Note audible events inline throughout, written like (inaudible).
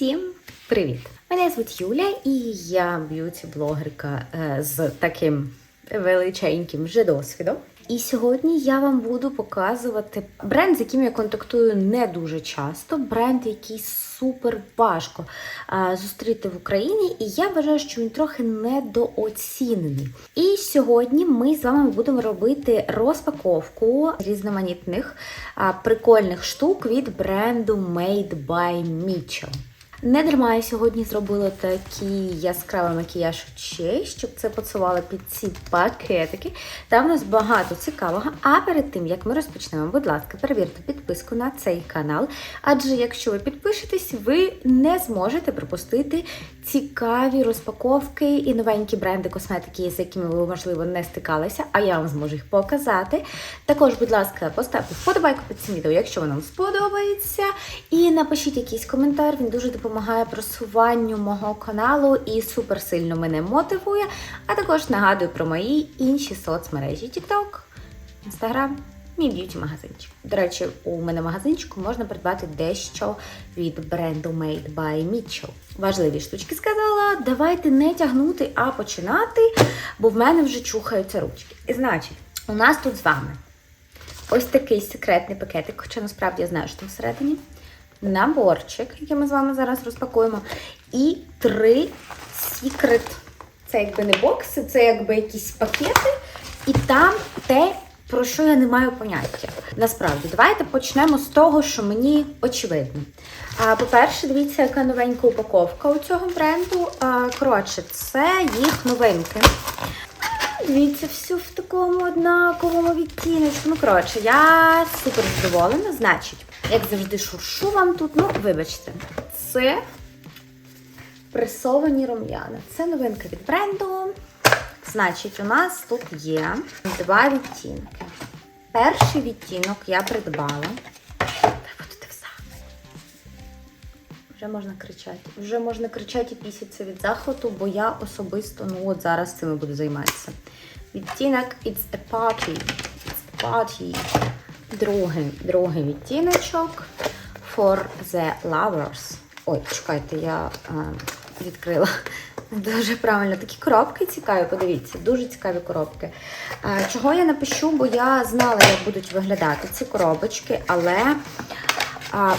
Всім привіт! Мене звуть Юля і я б'юті-блогерка е, з таким величеньким вже досвідом. І сьогодні я вам буду показувати бренд, з яким я контактую не дуже часто. Бренд, який супер важко зустріти в Україні, і я вважаю, що він трохи недооцінений. І сьогодні ми з вами будемо робити розпаковку різноманітних прикольних штук від бренду Made by Mitchell. Не дарма я сьогодні зробила такий яскравий макіяж очей, щоб це поцувало під ці пакетики. Там у нас багато цікавого. А перед тим як ми розпочнемо, будь ласка, перевірте підписку на цей канал. Адже якщо ви підпишетесь, ви не зможете пропустити цікаві розпаковки і новенькі бренди косметики, з якими ви, можливо, не стикалися, а я вам зможу їх показати. Також, будь ласка, поставте вподобайку під цим відео, якщо воно вам сподобається. І напишіть якийсь коментар, він дуже допомагає просуванню мого каналу і супер сильно мене мотивує. А також нагадую про мої інші соцмережі: TikTok, Instagram, мій б'юті магазинчик. До речі, у мене магазинчику можна придбати дещо від бренду Made by Mitchell. Важливі штучки сказала. Давайте не тягнути, а починати, бо в мене вже чухаються ручки. І значить, у нас тут з вами ось такий секретний пакетик, хоча насправді я знаю, що там всередині. Наборчик, який ми з вами зараз розпакуємо. І три секрет. Це якби не бокси, це якби якісь пакети. І там те, про що я не маю поняття. Насправді, давайте почнемо з того, що мені очевидно. По-перше, дивіться, яка новенька упаковка у цього бренду. Коротше, це їх новинки. Дивіться, все в такому однаковому відтіночку. Ну, коротше, я супер задоволена. Значить, як завжди, шуршу вам тут. Ну, вибачте, це пресовані рум'яна. Це новинка від бренду. Значить, у нас тут є два відтінки. Перший відтінок я придбала. Вже можна кричати. Вже можна кричати і пісятися від захвату, бо я особисто ну от зараз цим буду займатися. Відтінок It's a party. It's a party. Другий, другий відтіночок for the lovers. Ой, чекайте, я а, відкрила. Дуже правильно. Такі коробки цікаві, подивіться, дуже цікаві коробки. Чого я напишу, бо я знала, як будуть виглядати ці коробочки, але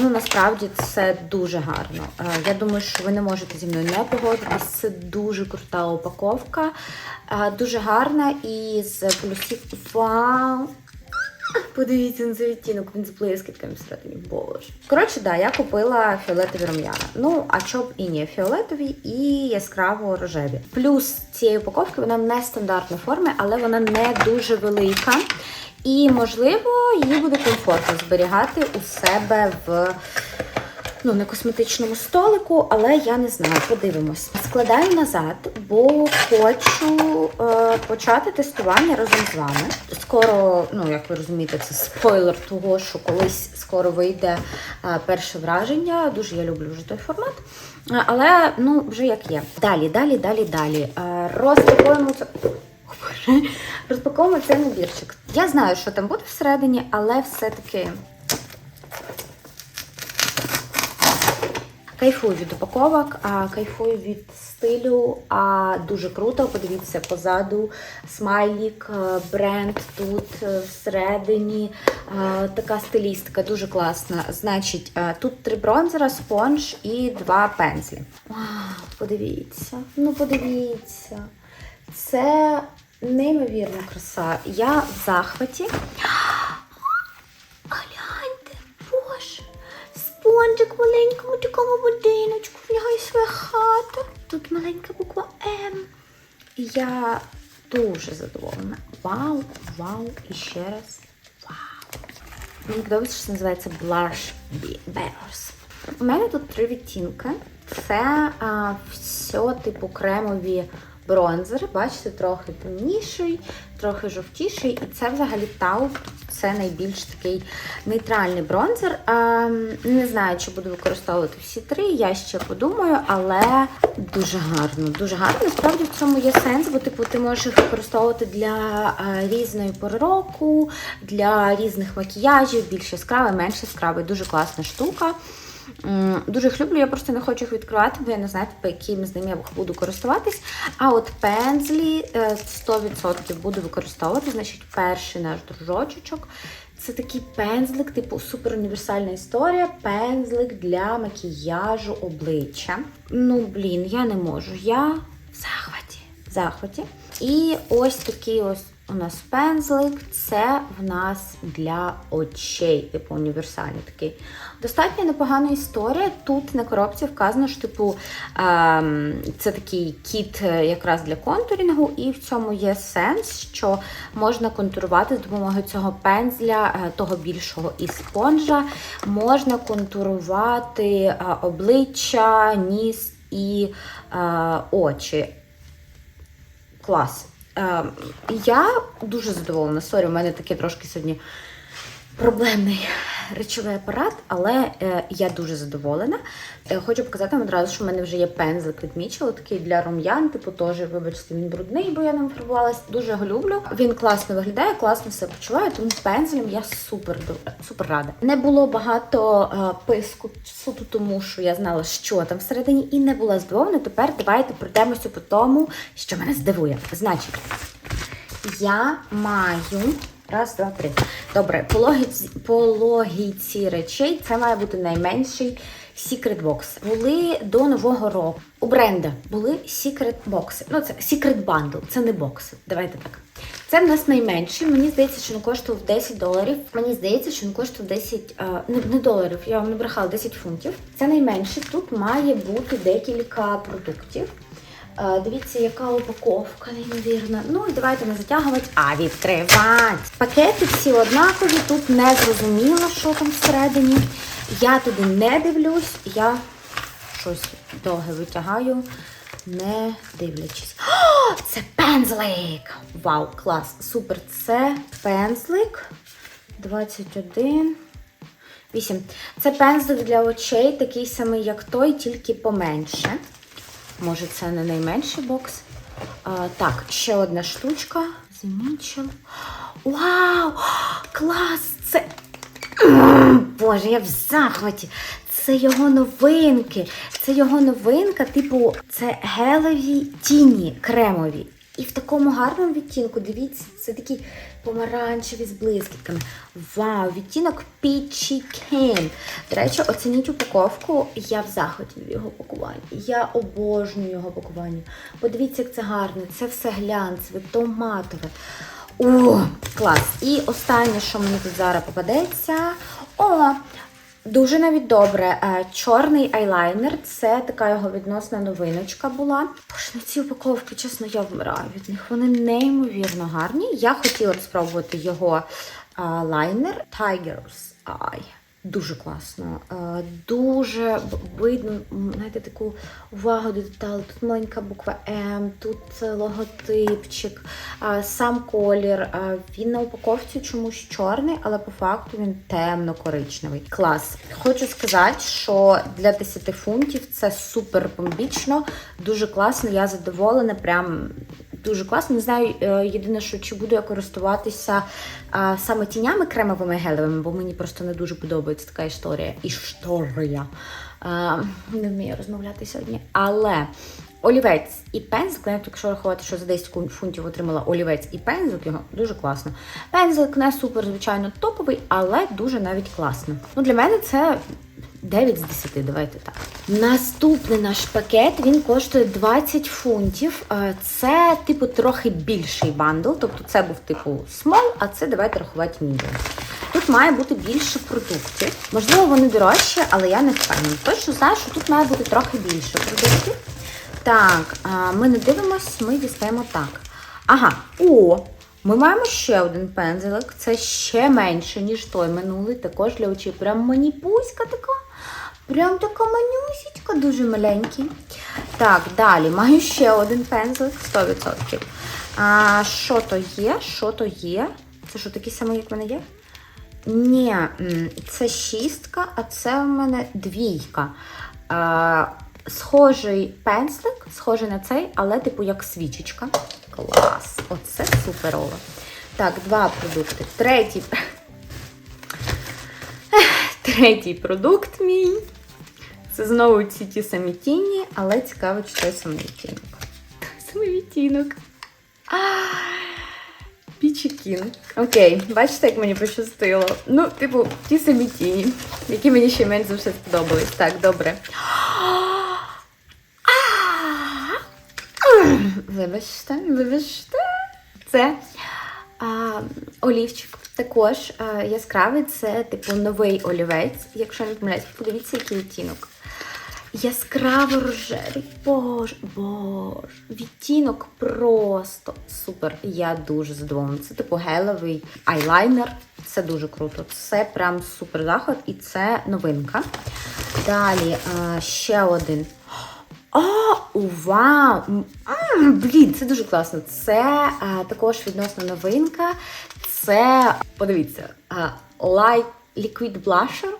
ну, насправді це дуже гарно. Я думаю, що ви не можете зі мною не погодитись. Це дуже крута упаковка, дуже гарна і з плюсів. Вау! Подивіться на цей відтінок, він з блискітками всередині. Боже. Коротше, да, я купила фіолетові рум'яна. Ну, а чоб і ні, фіолетові і яскраво рожеві. Плюс цієї упаковки вона не стандартної форми, але вона не дуже велика. І, можливо, її буде комфортно зберігати у себе в ну, на косметичному столику, але я не знаю, подивимось. Складаю назад, бо хочу е, почати тестування разом з вами. Скоро, ну як ви розумієте, це спойлер того, що колись скоро вийде е, перше враження. Дуже я люблю вже той формат. Е, Але ну, вже як є. Далі, далі, далі, далі. Е, розпакуємо це. О, Боже. Розпаковуємо цей набірчик. Я знаю, що там буде всередині, але все-таки. Кайфую від упаковок, а кайфую від стилю. А дуже круто. Подивіться позаду смайлік, е, бренд тут е, всередині. Е, Така стилістика дуже класна. Значить, тут три бронзера, спонж і два пензлі. Вау, подивіться, ну подивіться. Це неймовірна краса. Я в захваті. Спонжик маленькому такому будиночку, в нього є своя хата. Тут маленька буква М. Я дуже задоволена. Вау, вау, і ще раз. Вау. Мені подобається, що це називається Blush Bears. У мене тут три відтінки. Це а, все типу кремові бронзери. Бачите, трохи темніший, трохи жовтіший. І це взагалі тауп. Це найбільш такий нейтральний бронзер. Не знаю, чи буду використовувати всі три. Я ще подумаю, але дуже гарно. Дуже гарно. Насправді в цьому є сенс, бо типу ти можеш їх використовувати для різної пори року, для різних макіяжів, більш яскравий, менш яскравий. Дуже класна штука. Дуже їх люблю, я просто не хочу їх відкривати, бо я не знаю, по яким з ними я буду користуватись. А от пензлі е, 100% буду використовувати. Значить, перший наш дружочок. Це такий пензлик, типу суперуніверсальна історія. Пензлик для макіяжу обличчя. Ну, блін, я не можу. Я в захваті. В захваті. І ось такий ось у нас пензлик. Це в нас для очей, типу універсальний такий. Достатньо непогана історія. Тут на коробці вказано, що типу ем, це такий кіт е, якраз для контурінгу, і в цьому є сенс, що можна контурувати з допомогою цього пензля, е, того більшого і спонжа. Можна контурувати е, обличчя, ніс і очі. Клас. Е, я дуже задоволена. Сорі, у мене таке трошки сьогодні проблемний речовий апарат, але е, я дуже задоволена. Е, хочу показати вам одразу, що в мене вже є пензлик від Мічел, такий для рум'ян, типу теж, вибачте, він брудний, бо я ним фарбувалась. Дуже його люблю. Він класно виглядає, класно все почуваю, тому з пензлем я супер супер рада. Не було багато е, писку суто тому, що я знала, що там всередині, і не була здивована. Тепер давайте пройдемося по тому, що мене здивує. Значить, я маю. Раз, два, три. Добре, по логіці, по логіці речей це має бути найменший Secret Box. Були до нового року. У бренда були Secret Box. Ну, це Secret Bundle, це не бокси. Давайте так. Це в нас найменший. Мені здається, що він коштував 10 доларів. Мені здається, що він коштував 10, а, не, не доларів, я вам не брехала, 10 фунтів. Це найменший. Тут має бути декілька продуктів. Е, Дивіться, яка упаковка, неймовірна. Ну і давайте не затягувати, а відкривати. Пакети всі однакові, тут не зрозуміло, що там всередині. Я туди не дивлюсь, я щось довге витягаю, не дивлячись. О, це пензлик! Вау, клас! Супер! Це пензлик 21. 8. Це пензлик для очей, такий самий, як той, тільки поменше. Може, це не найменший бокс. А, так, ще одна штучка. Замічив. Вау! Клас! Це. Боже, я в захваті. Це його новинки. Це його новинка, типу, це гелеві тіні кремові. І в такому гарному відтінку, дивіться, це такі помаранчеві з блискітками. Вау, відтінок Peachy Cane. До речі, оцініть упаковку. Я в захваті від його пакування. Я обожнюю його пакування. Подивіться, як це гарно. Це все глянцеве, томатове. О, клас! І останнє, що мені тут зараз попадеться. О! Дуже навіть добре. Е, Чорний айлайнер це така його відносна новиночка була. Боже, на ці упаковки, чесно, я вмираю від них. Вони неймовірно гарні. Я хотіла спробувати його е, лайнер Tiger's Eye. Дуже класно. Е, Дуже видно, знаєте, таку увагу до деталей. Тут маленька буква М, тут е, логотипчик, сам колір. Він на упаковці чомусь чорний, але по факту він темно-коричневий. Клас. Хочу сказати, що для 10 фунтів це супер бомбічно, дуже класно. Я задоволена. Прям дуже класно. Не знаю, е, єдине, що чи буду я користуватися саме тінями кремовими гелевими, бо мені просто не дуже подобається така історія. Історія. Не вмію розмовляти сьогодні. Але олівець і пензлик, навіть якщо рахувати, що за 10 фунтів отримала олівець і пензлик, його дуже класно. Пензлик не супер, звичайно, топовий, але дуже навіть класно. Ну, для мене це 9 з 10, давайте так. Наступний наш пакет він коштує 20 фунтів. Е, Це, типу, трохи більший бандл. Тобто це був типу small, а це давайте рахувати medium. Тут має бути більше продуктів. Можливо, вони дорожчі, але я не впевнена. Точно знаю, що тут має бути трохи більше продуктів. Так, ми не дивимось, ми дістаємо так. Ага, о! Ми маємо ще один пензелик. Це ще менше, ніж той минулий. Також для очей. Прям маніпуська така. Прям така манюсічка, дуже маленький. Так, далі маю ще один пензлик 100%. А що то є? Що то є? Це що, такий самий, як в мене є? Ні, це шістка, а це у мене двійка. Е, схожий пензлик, схожий на цей, але типу як свічечка. Клас! Оце суперово. Так, два продукти. Третій. (laughs) Третій продукт мій. Це знову ці ті самі тіні, але цікаво, чи той самий відтінок. Самий відтінок. Пічікін. Окей, бачите, як мені пощастило. Ну, типу, ті самі тіні, які мені ще менш за все сподобались. Так, добре. Вибачте, вибачте. Це а, олівчик. Також а, яскравий, це типу новий олівець. Якщо не помиляюсь, подивіться, який відтінок. Яскраво рожевий. Боже, боже. Відтінок просто супер. Я дуже задоволена. Це типу гелевий айлайнер. Це дуже круто. Це прям супер заход, і це новинка. Далі ще один. О, вау! Блін, це дуже класно. Це а, також відносно новинка. Це, подивіться, а, Light Liquid Blusher.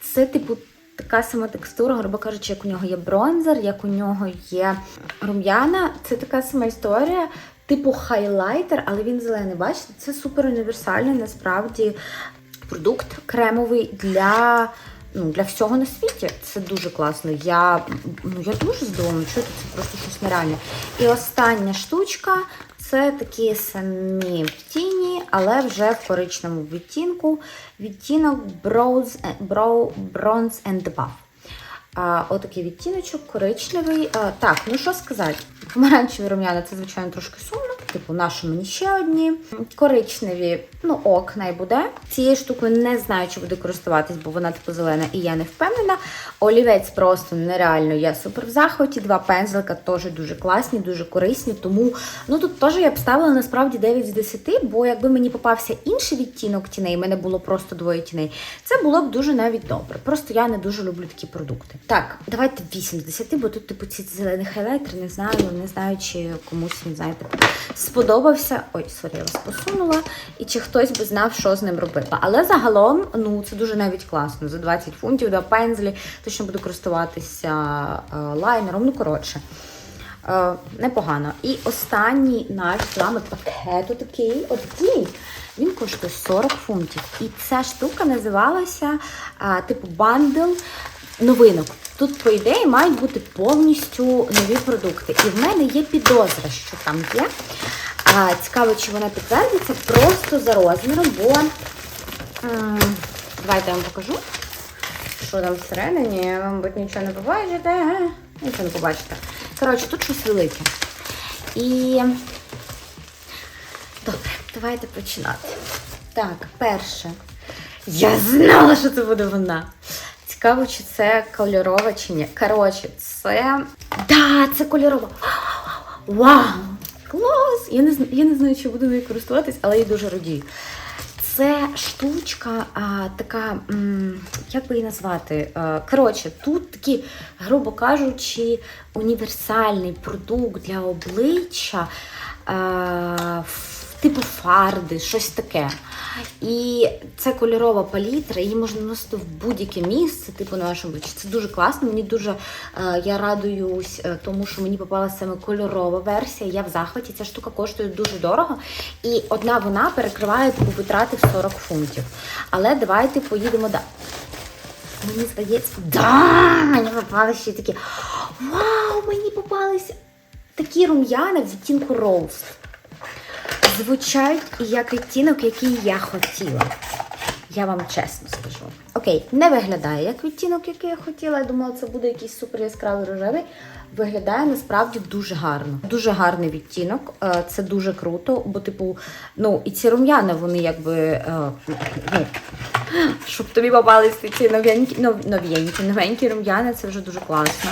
Це, типу, така сама текстура, грубо кажучи, як у нього є бронзер, як у нього є рум'яна. Це така сама історія. Типу хайлайтер, але він зелений. Бачите, це супер універсальний насправді продукт кремовий для, ну, для всього на світі. Це дуже класно. Я, ну, я дуже задоволена, чуєте, це просто щось нереальне. І остання штучка це такі самі тіні, але вже в коричному відтінку. Відтінок Bronze, Bro, Bronze and Buff. Отакий відтіночок, коричневий. Так, ну що сказати, помаранчеві рум'яна це, звичайно, трошки сумно. Типу, наші мені ще одні. Коричневі, ну ок, най буде. Цією штукою не знаю, чи буду користуватись, бо вона типу зелена і я не впевнена. Олівець просто нереально, я супер в захваті. Два пензлика теж дуже класні, дуже корисні. Тому ну тут теж я б ставила насправді 9 з 10, бо якби мені попався інший відтінок тіней, в мене було просто двоє тіней. Це було б дуже навіть добре. Просто я не дуже люблю такі продукти. Так, давайте 8 з 10, бо тут, типу, ці зелені хайлайтери, не знаю, не знаю, чи комусь він, знаєте, сподобався. Ой, сорі, я вас посунула. І чи хтось би знав, що з ним робити. Але загалом, ну, це дуже навіть класно. За 20 фунтів, два пензлі, точно буду користуватися е, лайнером. Ну, коротше. Е, непогано. І останній наш з вами пакет такий, такий. Він коштує 40 фунтів. І ця штука називалася а, типу бандл новинок. Тут, по ідеї, мають бути повністю нові продукти. І в мене є підозра, що там є. А, цікаво, чи вона підтвердиться просто за розміром, бо давайте я вам покажу, що там всередині. Ви, мабуть, нічого не побачите. Нічого не побачите. Коротше, тут щось велике. І Добре, давайте починати. Так, перше. Я знала, що це буде вона. Цікаво, чи це кольорова, чи ні. Коротше, це. Да, це кольорова. Вау! Клас! Я не, я не знаю, чи буду нею користуватись, але я дуже радію. Це штучка, а, така, м, як би її назвати? А, коротше, тут такий, грубо кажучи, універсальний продукт для обличчя, а, типу фарди, щось таке. І це кольорова палітра, її можна носити в будь-яке місце, типу на вашому обличчі. Це дуже класно. Мені дуже е, я радуюсь, е, тому що мені попалася саме кольорова версія. Я в захваті. Ця штука коштує дуже дорого. І одна вона перекриває типу, витрати в 40 фунтів. Але давайте поїдемо далі. Мені здається, да, мені попалися ще такі. Вау, мені попалися такі рум'яна в відтінку роуз. Звучать як відтінок, який я хотіла. Я вам чесно скажу. Окей, не виглядає як відтінок, який я хотіла. Я думала, це буде якийсь супер яскравий рожевий. Виглядає насправді дуже гарно. Дуже гарний відтінок. Е, Це дуже круто, бо, типу, ну, і ці рум'яна, вони якби. е, Ну, щоб тобі попались ці новенькі, новенькі, новенькі рум'яна, це вже дуже класно.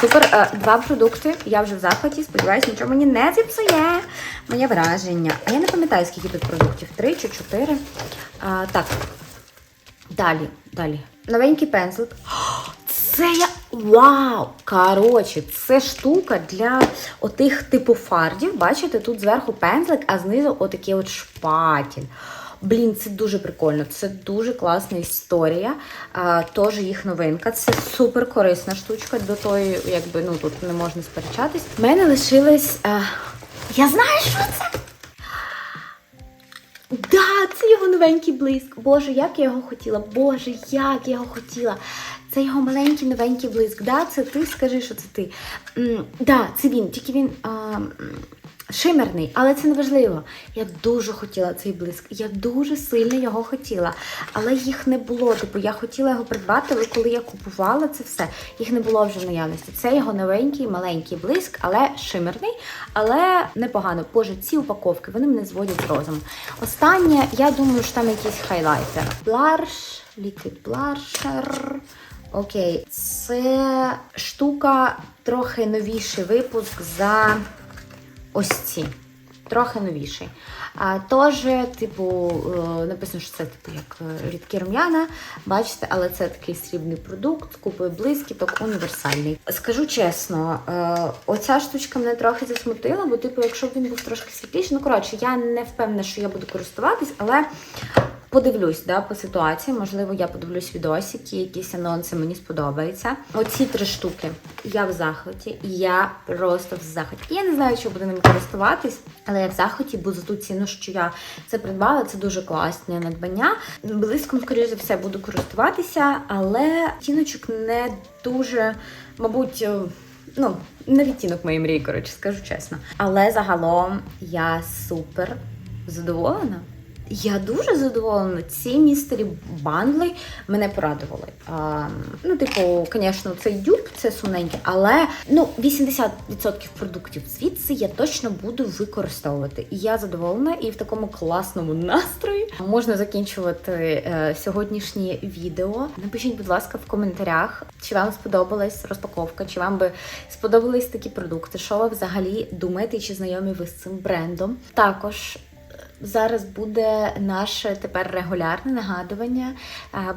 Супер, е, два продукти. Я вже в захваті. Сподіваюсь, нічого мені не зіпсує. Моє враження. А я не пам'ятаю, скільки тут продуктів. Три чи чотири. А, так. Далі, далі. Новенький пензлик. Це я. Вау! Коротше, це штука для отих типу фардів. Бачите, тут зверху пензлик, а знизу отакий от шпатель. Блін, це дуже прикольно. Це дуже класна історія. А, Тож їх новинка. Це супер корисна штучка. До тої, якби ну тут не можна сперечатись. У мене лишилось. А... Я знаю, що це. Да, це його новенький блиск. Боже, як я його хотіла. Боже, як я його хотіла. Це його маленький новенький блиск. Да, це ти скажи, що це ти. М, да, це він, тільки він. А, м, Шимерний, але це не важливо. Я дуже хотіла цей блиск. Я дуже сильно його хотіла. Але їх не було. Типу, я хотіла його придбати, але коли я купувала це все, їх не було вже в наявності. Це його новенький, маленький блиск, але шимерний, але непогано. Боже, ці упаковки вони мене зводять з розуму. Останнє, я думаю, що там якийсь хайлайтер. Бларш, ліквід бларшер. Окей, це штука трохи новіший випуск за ось ці. Трохи новіший. А, Тож, типу, е, написано, що це типу як е, рідкі рум'яна. Бачите, але це такий срібний продукт купою блискіток, універсальний. Скажу чесно, е, оця штучка мене трохи засмутила, бо, типу, якщо б він був трошки світліший, ну коротше, я не впевнена, що я буду користуватись, але подивлюсь да, по ситуації. Можливо, я подивлюсь відосики, якісь анонси, мені сподобаються. Оці три штуки. Я в захваті, я просто в захваті. Я не знаю, чи буду ними користуватись, але я в захваті, бо за ту ціну, що я це придбала, це дуже класне надбання. Близьком, скоріше за все, буду користуватися, але тіночок не дуже, мабуть. е, Ну, не відтінок моєї мрії, коротше, скажу чесно. Але загалом я супер задоволена. Я дуже задоволена. Ці містері бандли мене порадували. А, ну, типу, звісно, цей дюб це сумненький, але ну 80% продуктів звідси я точно буду використовувати. І я задоволена і в такому класному настрої можна закінчувати е, сьогоднішнє відео. Напишіть, будь ласка, в коментарях, чи вам сподобалась розпаковка, чи вам би сподобались такі продукти, що ви взагалі думаєте, чи знайомі ви з цим брендом. Також Зараз буде наше тепер регулярне нагадування.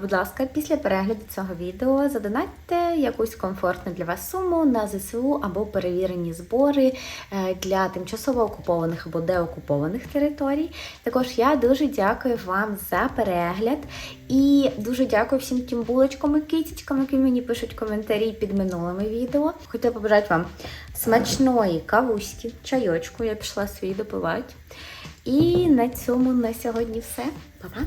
Будь ласка, після перегляду цього відео задонатьте якусь комфортну для вас суму на ЗСУ або перевірені збори е, для тимчасово окупованих або деокупованих територій. Також я дуже дякую вам за перегляд і дуже дякую всім тим булочкам і китічкам, які мені пишуть коментарі під минулими відео. Хотіла побажати вам смачної кавуськи, чайочку. Я пішла свій допивати. І на цьому на сьогодні все. Па-па!